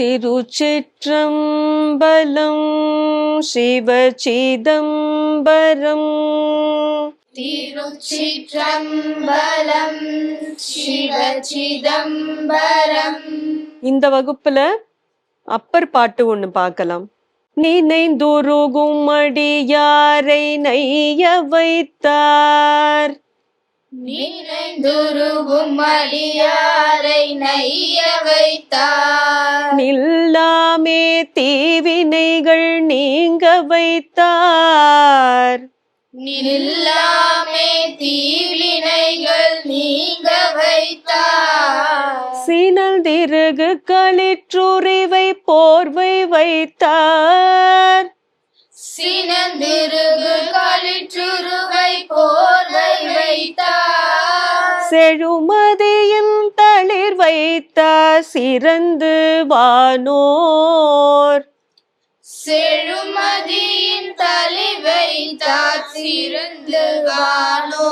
திருச்சிற்றம்பலம் சிவச்சிதம்பரம் திருச்சிற்றம்பலம் சிவச்சிதம்பரம் இந்த வகுப்புல அப்பர் பாட்டு ஒண்ணு பார்க்கலாம். நினைந்துருகும் அடியாரை நைய வைத்தார். நினைந்துருகும் அடியாரை நைய வைத்தார். நில்லாமே தீவினைகள் நீங்க வைத்தார். நில்லாமே தீவினைகள் நீங்க வைத்தார். சீனல் திருகு களிற்றுரிவை போர்வை வைத்தார். சினந்திருகு களிற்றுருவை போர்வை வைத்தார். செழுமதியின் வைத்தார் சிறந்து வானோர். செழுமதியின் தலை வைத்தார் சிறந்து வானோ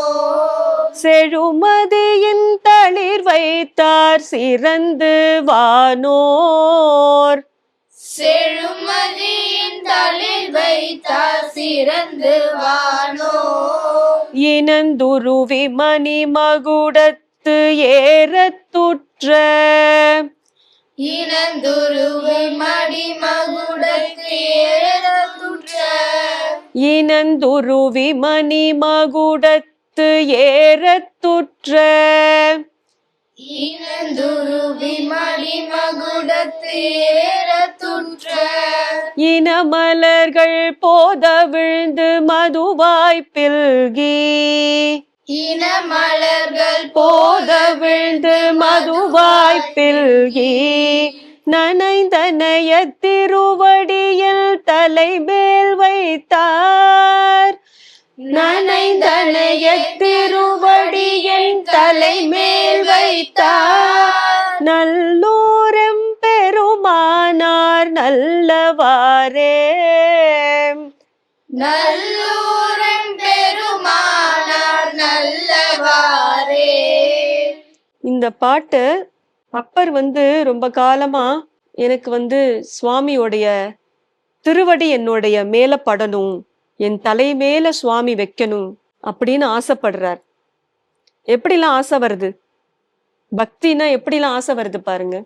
செழுமதியின் தளிர் வைத்தார் சிறந்து வானோர். செழுமதியின் தளிர் வைத்தார் சிறந்து வானோ இனந்துருவி மணி மகுடத்து ஏறத்துற்ற. இனந்துருவை மடி மகுடத்து இனந்துருவி மணி மகுடத்து ஏறத்துற்ற. இனந்துருவி மடி மகுடத்து ஏறத்துற்ற. இனமலர்கள் போத விழுந்து மதுவாய் பில்கி. இன மலர்கள் போத விழுந்து மதுவாய் பில்கி நனைந்தனைய திருவடியில் தலைமேல் வைத்தார். நனைந்தனைய திருவடியின் தலைமேல் வைத்தார். நல்லூரம் பெருமானார் நல்லவாரே. நல்ல பாட்டு அப்பர் வந்து ரொம்ப காலமா எனக்கு வந்து சுவாமியோடைய திருவடி என்னுடைய மேல படணும் என் தலை மேல சுவாமி வைக்கணும் அப்படின்னு ஆசைப்படுறார். எப்படிலாம் ஆசை வருது? பக்தினா எப்படிலாம் ஆசை வருது பாருங்க.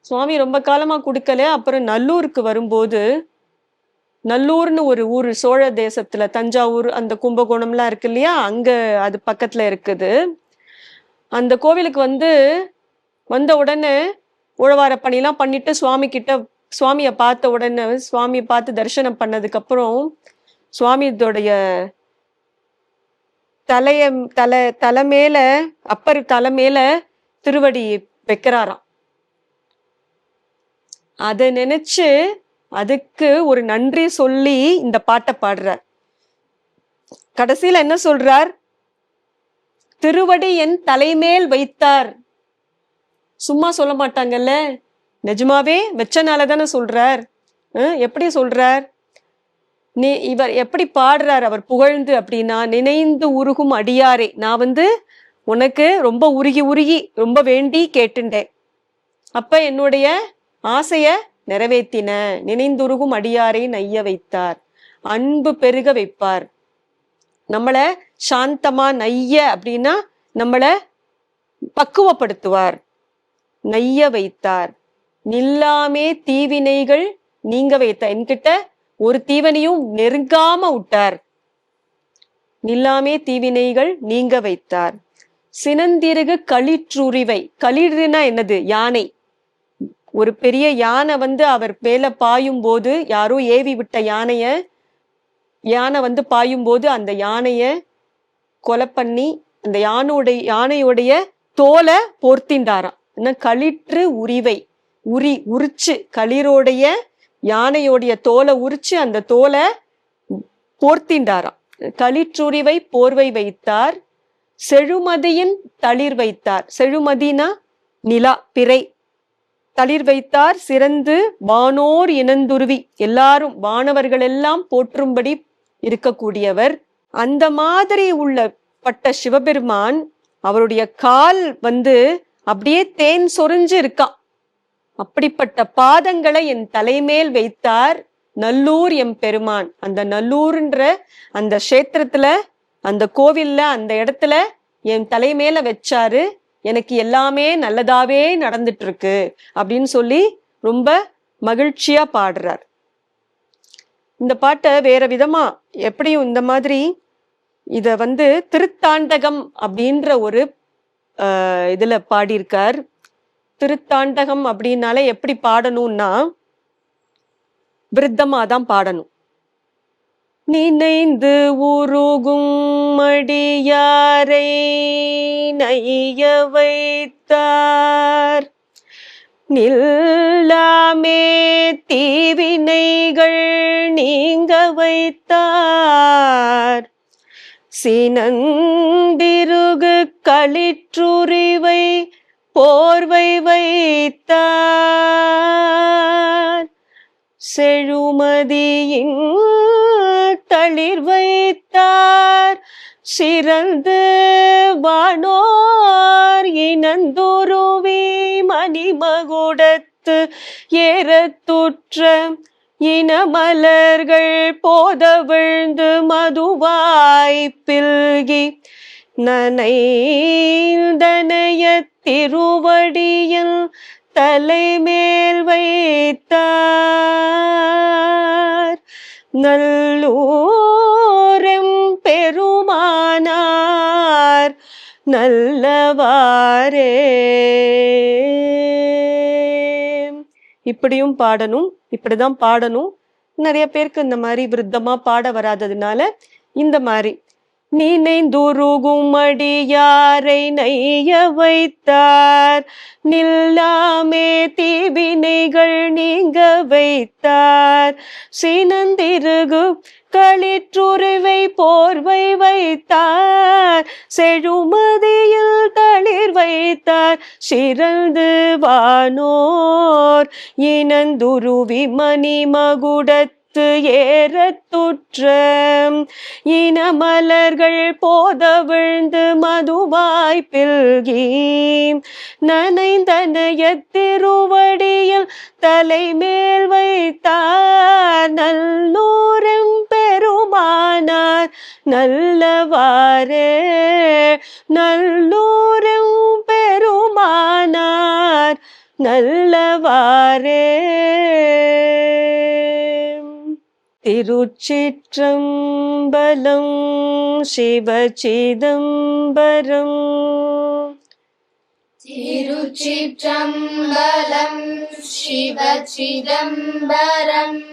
சுவாமி ரொம்ப காலமா கொடுக்கல அப்புறம் நல்லூருக்கு வரும்போது நல்லூர்னு ஒரு ஊர் சோழ தேசத்துல தஞ்சாவூர் அந்த கும்பகோணம்லாம் இருக்கு இல்லையா? அங்க அது பக்கத்துல இருக்குது. அந்த கோவிலுக்கு வந்து வந்த உடனே உழவார பணிலாம் பண்ணிட்டு சுவாமி கிட்ட சுவாமியை பார்த்த உடனே சுவாமியை பார்த்து தரிசனம் பண்ணதுக்கப்புறம் சுவாமியோடைய தலைய தலை தலை மேல அப்பர் தலை மேல திருவடி வைக்கிறாராம். அதை நினைச்சு அதுக்கு ஒரு நன்றி சொல்லி இந்த பாட்டை பாடுறார். கடைசியில என்ன சொல்றார்? திருவடி என் தலைமேல் வைத்தார். சும்மா சொல்ல மாட்டாங்கல்ல? நிஜமாவே வெச்சனால தானே சொல்றார். எப்படி சொல்றார்? நீ இவர் எப்படி பாடுறார் அவர் புகழ்ந்து அப்படின்னா நினைந்து உருகும் அடியாரே நான் வந்து உனக்கு ரொம்ப உருகி உருகி ரொம்ப வேண்டி கேட்டுண்டேன். அப்ப என்னுடைய ஆசைய நிறைவேற்றின நினைந்துருகும் அடியாரை நைய வைத்தார். அன்பு பெருக வைப்பார். நம்மளை சாந்தமா நைய அப்படின்னா நம்மளை பக்குவப்படுத்துவார். நைய வைத்தார். நில்லாமே தீவினைகள் நீங்க வைத்த என்கிட்ட ஒரு தீவனையும் நெருங்காம விட்டார். நில்லாமே தீவினைகள் நீங்க வைத்தார். சினந்திருகு களிற்றுரிவை. களிறுனா என்னது? யானை. ஒரு பெரிய யானை வந்து அவர் மேல பாயும் போது யாரோ ஏவி விட்ட யானைய யானை வந்து பாயும் போது அந்த யானைய கொலை பண்ணி அந்த யானோடைய யானையுடைய தோலை போர்த்தின்றாராம். என்ன? களிற்று உரிவை. உரி உரிச்சு களிரோடைய யானையோடைய தோலை உரிச்சு அந்த தோலை போர்த்தின்றாராம். களிற்றுரிவை போர்வை வைத்தார் செழுமதியின் தளிர் வைத்தார். செழுமதினா நிலா பிறை. தளிர் வைத்தார் சிறந்து வானோர் இனந்துருவி. எல்லாரும் வானவர்கள் எல்லாம் போற்றும்படி இருக்கக்கூடியவர். அந்த மாதிரி உள்ள பட்ட சிவபெருமான் அவருடைய கால் வந்து அப்படியே தேன் சொரிஞ்சு இருக்கான் அப்படிப்பட்ட பாதங்களை என் தலைமேல் வைத்தார் நல்லூர் எம் பெருமான். அந்த நல்லூர்ன்ற அந்த க்ஷேத்திரத்துல அந்த கோவில்ல அந்த இடத்துல என் தலைமேல வச்சாரு. எனக்கு எல்லாமே நல்லதாவே நடந்துட்டு இருக்கு அப்படின்னு சொல்லி ரொம்ப மகிழ்ச்சியா பாடுறார். இந்த பாட்டை வேற விதமா எப்படியும் இந்த மாதிரி இத வந்து திருத்தாண்டகம் அப்படின்ற ஒரு இதுல பாடியிருக்கார். திருத்தாண்டகம் அப்படின்னாலே எப்படி பாடணும்னா விருத்தமா தான் பாடணும். நினைந்து உருகும் மடியாரை நைய வைத்தார். நில்லாமே தீவினைகள் நீங்க வைத்தார். சினந்திருகு களிற்றுரிவை போர்வை வைத்தார். செழுமதியின் தளிர் வைத்தார். சிறந்து வானோர் இனந்துருவி மணிமகுடத்து ஏறத்துற்ற இனமலர்கள் போதவிழ்ந்து மதுவா பில்கி நனைந்தனைய திருவடியில் தலைமேல் வைத்தார். நல்லூரம் பெருமானார் நல்லவாரே. இப்படியும் பாடணும் இப்படிதான் பாடணும். நிறைய பேருக்கு இந்த மாதிரி விருத்தமா பாட வராததுனால இந்த மாதிரி. நினைந்துருகும் அடியாரை நெய்ய வைத்தார். நில்லாமே தீவினைகள் நீங்க வைத்தார். சினந்திருகு களிற்றுருவை போர்வை வைத்தார். செழுமதியில் தளிர் வைத்தார். சிறந்து வானோர். இனந்துருவி மணி மகுடத்து ஏறத்துற்ற இனமலர்கள் போத விழுந்து மதுவாய் பில்கி நனைந்தனைய தலைமேல் வைத்தார். நல்லூரும் பெருமானார் நல்லவாரே நல்லூரும் பெருமானார் நல்லவாரே तिरुचित्रं बलं शिवचिदम्बरम्। तिरुचित्रं बलं शिवचिदम्बरम्।